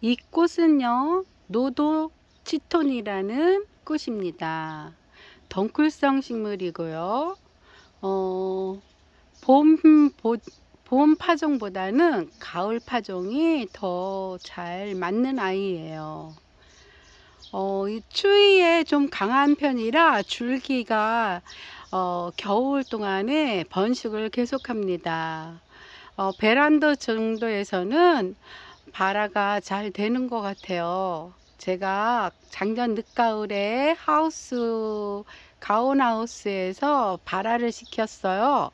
이 꽃은요, 노도 치톤이라는 꽃입니다. 덩쿨성 식물이고요. 어, 봄, 보, 봄 파종보다는 가을 파종이 더 잘 맞는 아이예요. 어, 이 추위에 좀 강한 편이라 줄기가 어, 겨울 동안에 번식을 계속합니다. 어, 베란다 정도에서는 발화가 잘 되는 것 같아요. 제가 작년 늦가을에 하우스, 가온하우스에서 발화를 시켰어요.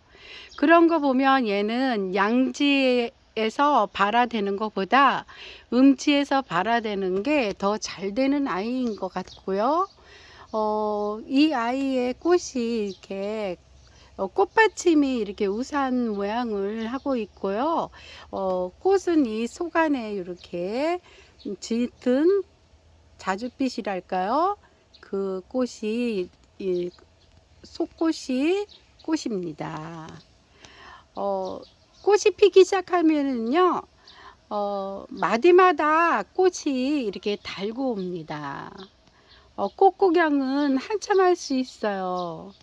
그런 거 보면 얘는 양지에서 발화되는 것보다 음지에서 발화되는 게 더 잘 되는 아이인 것 같고요. 어, 이 아이의 꽃이 이렇게 어, 꽃받침이 이렇게 우산 모양을 하고 있고요. 어, 꽃은 이 속 안에 이렇게 짙은 자줏빛이랄까요? 그 꽃이 이 속꽃이 꽃입니다. 어, 꽃이 피기 시작하면은요, 어, 마디마다 꽃이 이렇게 달고 옵니다. 어, 꽃 구경은 한참 할 수 있어요.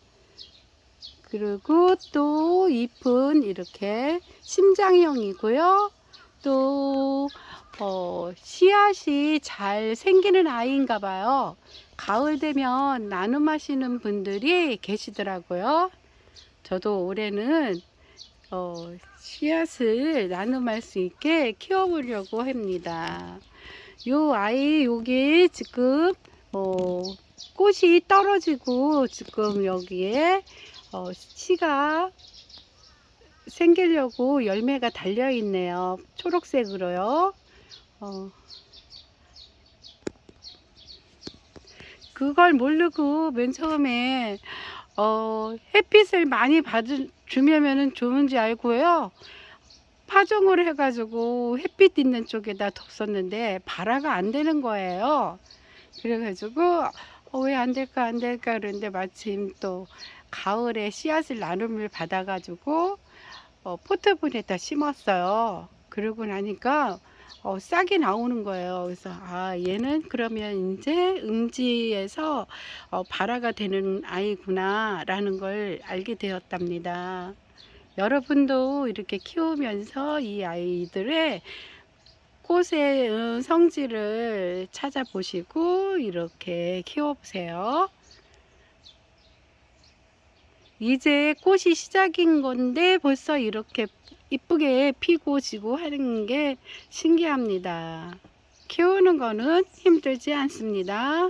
그리고 또 잎은 이렇게 심장형이고요. 또 어, 씨앗이 잘 생기는 아이인가 봐요. 가을 되면 나눔하시는 분들이 계시더라고요. 저도 올해는 어, 씨앗을 나눔할 수 있게 키워보려고 합니다. 요 아이 여기 지금 어, 꽃이 떨어지고 지금 여기에 어, 씨가 생기려고 열매가 달려 있네요. 초록색으로요. 어, 그걸 모르고 맨 처음에 어, 햇빛을 많이 받주면은 좋은지 알고요. 파종을 해가지고 햇빛 있는 쪽에다 뒀었는데 발화가 안 되는 거예요. 그래가지고 어, 왜 안 될까 안 될까 그러는데 마침 또 가을에 씨앗을 나눔을 받아가지고 어, 포트분에다 심었어요. 그러고 나니까 어, 싹이 나오는 거예요. 그래서 아 얘는 그러면 이제 음지에서 어, 발화가 되는 아이구나라는 걸 알게 되었답니다. 여러분도 이렇게 키우면서 이 아이들의 꽃의 어, 성질을 찾아보시고 이렇게 키워보세요. 이제 꽃이 시작인 건데 벌써 이렇게 이쁘게 피고 지고 하는 게 신기합니다. 키우는 거는 힘들지 않습니다.